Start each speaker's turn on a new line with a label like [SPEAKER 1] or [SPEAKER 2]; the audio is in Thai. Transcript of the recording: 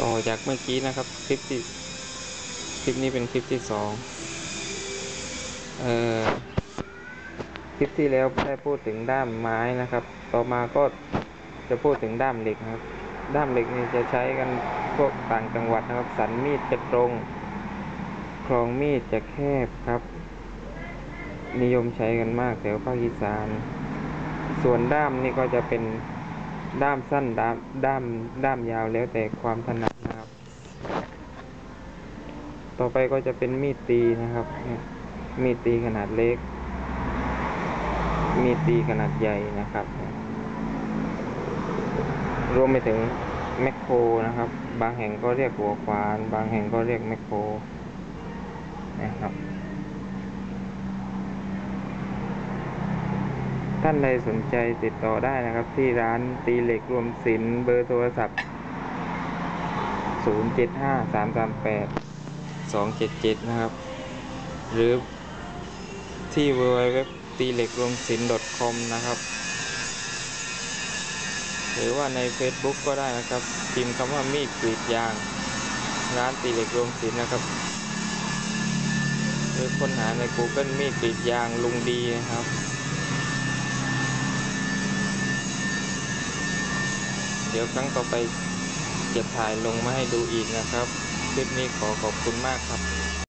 [SPEAKER 1] ต่อจากเมื่อกี้นะครับคลิปที่คลิปนี้เป็นคลิปที่สองเอ่อคลิปที่แล้วได้พูดถึงด้ามไม้นะครับ ต่อมาก็จะพูดถึงด้ามเหล็กนะครับ ด้ามเหล็กนี่จะใช้กันพวกต่างจังหวัดนะครับ สันมีดจะตรงคลองมีดจะแคบครับ นิยมใช้กันมากแถวภาคอีสาน ส่วนด้ามนี่ก็จะเป็น ด้ามสั้นด้ามด้ามด้ามยาวแล้วแต่ความถนัดนะครับ ต่อไปก็จะเป็นมีดตีนะครับ มีดตีขนาดเล็ก มีดตีขนาดใหญ่นะครับ รวมไปถึงแมคโครนะครับ บางแห่งก็เรียกหัวควาน บางแห่งก็เรียกแมคโครนะครับ ท่านใดสนใจติดต่อได้นะครับ ที่ร้านตีเหล็กรวมศิลป์เบอร์โทรศัพท์ 075 338 277 นะครับ หรือที่ www ตีเหล็กรวมศิลป์ .com นะครับ หรือว่าใน Facebook ก็ได้นะครับพิมพ์คำว่ามีดกรีดยาง ร้านตีเหล็กรวมศิลป์นะครับ หรือค้นหาใน Google มีดกรีดยางลุงดีนะครับ เดี๋ยวครั้งต่อไปจะถ่ายลงมาให้ดูอีกนะครับ คลิปนี้ขอขอบคุณมากครับ